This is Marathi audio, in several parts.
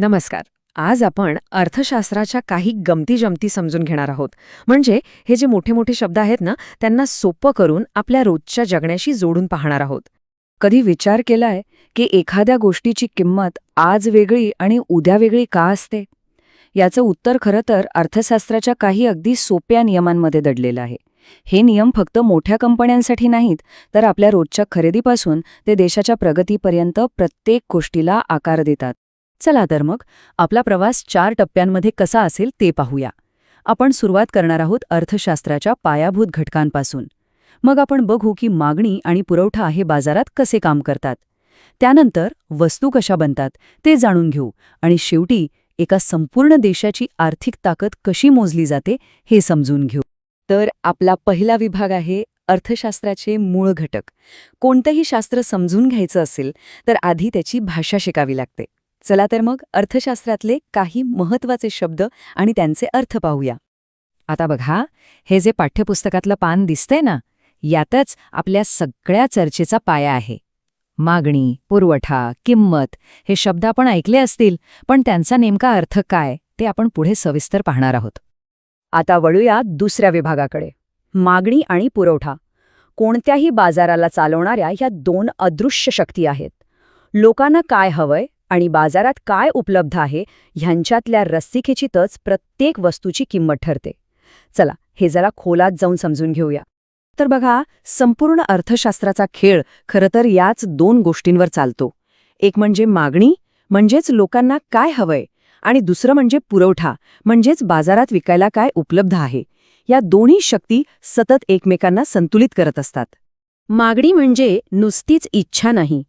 नमस्कार. आज आपण अर्थशास्त्राच्या काही गमती जमती समजून घेणार आहोत. म्हणजे हे जे मोठे मोठे शब्द आहेत ना त्यांना सोपं करून आपल्या रोजच्या जगण्याशी जोडून पाहणार आहोत. कधी विचार केलाय की एखाद्या गोष्टीची किंमत आज वेगळी आणि उद्या वेगळी का असते? याचं उत्तर खरं तर अर्थशास्त्राच्या काही अगदी सोप्या नियमांमध्ये दडलेलं आहे. हे नियम फक्त मोठ्या कंपन्यांसाठी नाहीत तर आपल्या रोजच्या खरेदीपासून ते देशाच्या प्रगतीपर्यंत प्रत्येक गोष्टीला आकार देतात. चला तर मग आपला प्रवास चार टप्प्यांमध्ये कसा असेल ते पाहूया. आपण सुरुवात करणार आहोत अर्थशास्त्राच्या पायाभूत घटकांपासून. मग आपण बघू की मागणी आणि पुरवठा हे बाजारात कसे काम करतात. त्यानंतर वस्तू कशा बनतात ते जाणून घेऊ आणि शेवटी एका संपूर्ण देशाची आर्थिक ताकद कशी मोजली जाते हे समजून घेऊ. तर आपला पहिला विभाग आहे अर्थशास्त्राचे मूळ घटक. कोणतंही शास्त्र समजून घ्यायचं असेल तर आधी त्याची भाषा शिकावी लागते. चला तर मग अर्थशास्त्रातले काही महत्त्वाचे शब्द आणि त्यांचे अर्थ पाहूया. आता बघा हे जे पाठ्यपुस्तकातलं पान दिसतंय ना यातच आपल्या सगळ्या चर्चेचा पाया आहे. मागणी पुरवठा किंमत हे शब्द आपण ऐकले असतील पण त्यांचा नेमका अर्थ काय ते आपण पुढे सविस्तर पाहणार आहोत. आता वळूया दुसऱ्या विभागाकडे. मागणी आणि पुरवठा. कोणत्याही बाजाराला चालवणाऱ्या ह्या दोन अदृश्य शक्ती आहेत. लोकांना काय हवंय? आणि बाजारात काय उपलब्ध आहे ह्यांच्यातल्या रस्सीखेचीतच प्रत्येक वस्तूची किंमत ठरते. चला हे जरा खोलात जाऊन समजून घेऊया. तर बघा संपूर्ण अर्थशास्त्राचा खेळ खरंतर याच दोन गोष्टींवर चालतो. एक म्हणजे मागणी म्हणजेच लोकांना काय हवंय आणि दुसरं म्हणजे पुरवठा म्हणजेच बाजारात विकायला काय उपलब्ध आहे. या दोन्ही शक्ती सतत एकमेकांना संतुलित करत असतात. मागणी म्हणजे नुसतीच इच्छा नाही.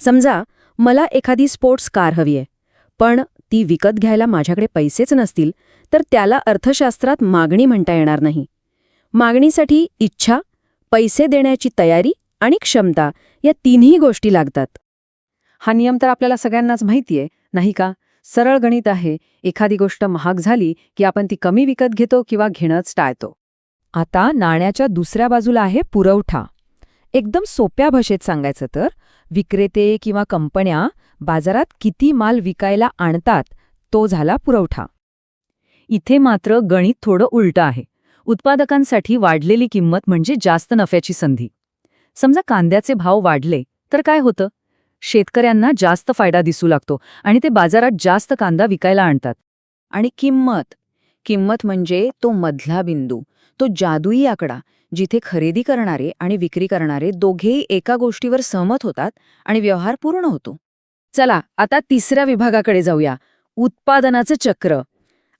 समजा मला एखादी स्पोर्ट्स कार हवी आहे. पण ती विकत घ्यायला माझ्याकडे पैसेच नसतील तर त्याला अर्थशास्त्रात मागणी म्हणता येणार नाही. मागणीसाठी इच्छा पैसे देण्याची तयारी आणि क्षमता या तिन्ही गोष्टी लागतात. हा नियम तर आपल्याला सगळ्यांनाच माहितीये नाही का? सरळ गणित आहे. एखादी गोष्ट महाग झाली की आपण ती कमी विकत घेतो किंवा घेणंच टाळतो. आता नाण्याच्या दुसऱ्या बाजूला आहे पुरवठा. एकदम सोप्या भाषेत सांगायचं तर विक्रेते किंवा कंपन्या बाजारात किती माल विकायला आणतात तो झाला पुरवठा. इथे मात्र गणित थोडं उलटं आहे. उत्पादकांसाठी वाढलेली किंमत म्हणजे जास्त नफ्याची संधी. समजा कांद्याचे भाव वाढले तर काय होतं? शेतकऱ्यांना जास्त फायदा दिसू लागतो आणि ते बाजारात जास्त कांदा विकायला आणतात. आणि किंमत? किंमत म्हणजे तो मधला बिंदू तो जादुई आकडा जिथे खरेदी करणारे आणि विक्री करणारे दोघेही एका गोष्टीवर सहमत होतात आणि व्यवहार पूर्ण होतो. चला आता तिसऱ्या विभागाकडे जाऊया. उत्पादनाचं चक्र.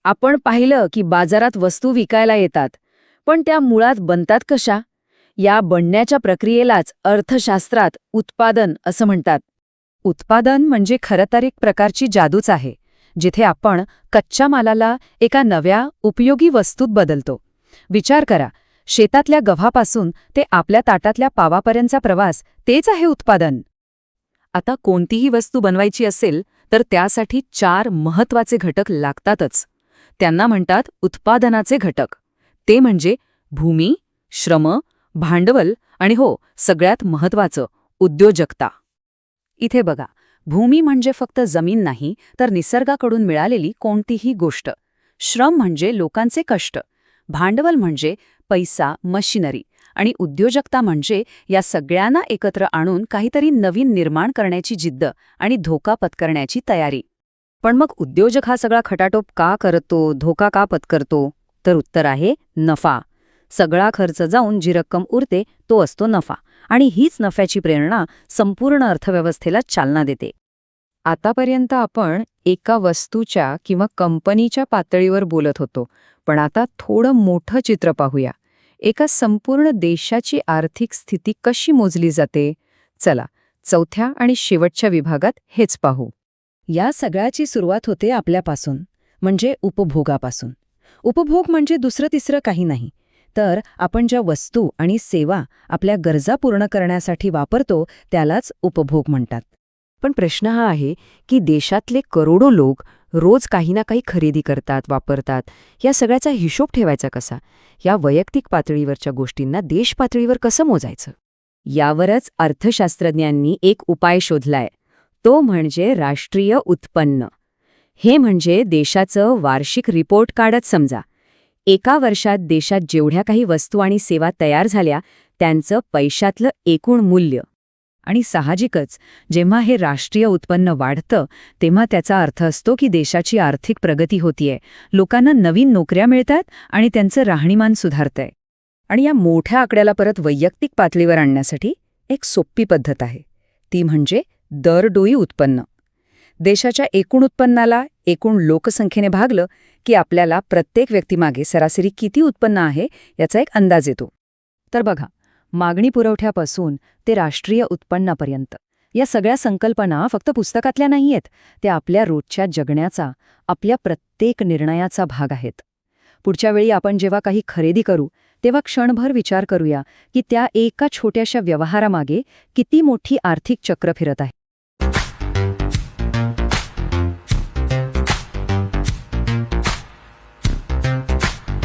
आपण पाहिलं की बाजारात वस्तू विकायला येतात पण त्या मुळात बनतात कशा? या बनण्याच्या प्रक्रियेलाच अर्थशास्त्रात उत्पादन असं म्हणतात. उत्पादन म्हणजे खरं तर एक प्रकारची जादूच आहे जिथे आपण कच्च्या मालाला एका नव्या उपयोगी वस्तूत बदलतो. विचार करा शेतातल्या गव्हापासून ते आपल्या ताटातल्या पावापर्यंतचा प्रवास तेच आहे उत्पादन. आता कोणतीही वस्तू बनवायची असेल तर त्यासाठी चार महत्त्वाचे घटक लागतातच. त्यांना म्हणतात उत्पादनाचे घटक. ते म्हणजे भूमी श्रम भांडवल आणि हो सगळ्यात महत्वाचं उद्योजकता. इथे बघा भूमी म्हणजे फक्त जमीन नाही तर निसर्गाकडून मिळालेली कोणतीही गोष्ट. श्रम म्हणजे लोकांचे कष्ट. भांडवल म्हणजे पैसा मशिनरी आणि उद्योजकता म्हणजे या सगळ्यांना एकत्र आणून काहीतरी नवीन निर्माण करण्याची जिद्द आणि धोका पत्करण्याची तयारी. पण मग उद्योजक हा सगळा खटाटोप का करतो धोका का पत्करतो? तर उत्तर आहे नफा. सगळा खर्च जाऊन जी रक्कम उरते तो असतो नफा आणि हीच नफ्याची प्रेरणा संपूर्ण अर्थव्यवस्थेला चालना देते. आतापर्यंत आपण एका वस्तूच्या किंवा कंपनीच्या पातळीवर बोलत होतो पण आता थोडं मोठं चित्र पाहूया. एका संपूर्ण देशाची आर्थिक स्थिती कशी मोजली जाते? चला चौथ्या आणि शेवटच्या विभागात हेच पाहू. या सगळ्याची सुरुवात होते आपल्यापासून म्हणजे उपभोगापासून. उपभोग म्हणजे दुसरं तिसरं काही नाही. तर आपण ज्या वस्तू आणि सेवा आपल्या गरजा पूर्ण करण्यासाठी वापरतो त्यालाच उपभोग म्हणतात. पण प्रश्न हा आहे की देशातले करोडो लोक रोज काही ना काही खरेदी करतात वापरतात. या सगळ्याचा हिशोब ठेवायचा कसा? या वैयक्तिक पातळीवरच्या गोष्टींना देश पातळीवर कसं मोजायचं? यावरच अर्थशास्त्रज्ञांनी एक उपाय शोधलाय. तो म्हणजे राष्ट्रीय उत्पन्न. हे म्हणजे देशाचं वार्षिक रिपोर्ट काढत समजा. एका वर्षात देशात जेवढ्या काही वस्तू आणि सेवा तयार झाल्या त्यांचं पैशातलं एकूण मूल्य. आणि साहजिकच जेव्हा हे राष्ट्रीय उत्पन्न वाढतं तेव्हा त्याचा अर्थ असतो की देशाची आर्थिक प्रगती होतीये. लोकांना नवीन नोकऱ्या मिळतात आणि त्यांचं राहणीमान सुधारतंय. आणि या मोठ्या आकड्याला परत वैयक्तिक पातळीवर आणण्यासाठी एक सोपी पद्धत आहे. ती म्हणजे दरडोई उत्पन्न. देशाच्या एकूण उत्पन्नाला एकूण लोकसंख्येने भागलं की आपल्याला प्रत्येक व्यक्तीमागे सरासरी किती उत्पन्न आहे याचा एक अंदाज येतो. तर बघा मागणी पुरवठ्यापासून ते राष्ट्रीय उत्पन्नापर्यंत. या सगळ्या संकल्पना फक्त पुस्तकातल्या नाहीयेत त्या आपल्या रोजच्या जगण्याचा आपल्या प्रत्येक निर्णयाचा भाग आहेत. पुढच्या वेळी आपण जेव्हा काही खरेदी करू तेव्हा क्षणभर विचार करूया की त्या एका छोट्याशा व्यवहारामागे किती मोठी आर्थिक चक्र फिरत आहे.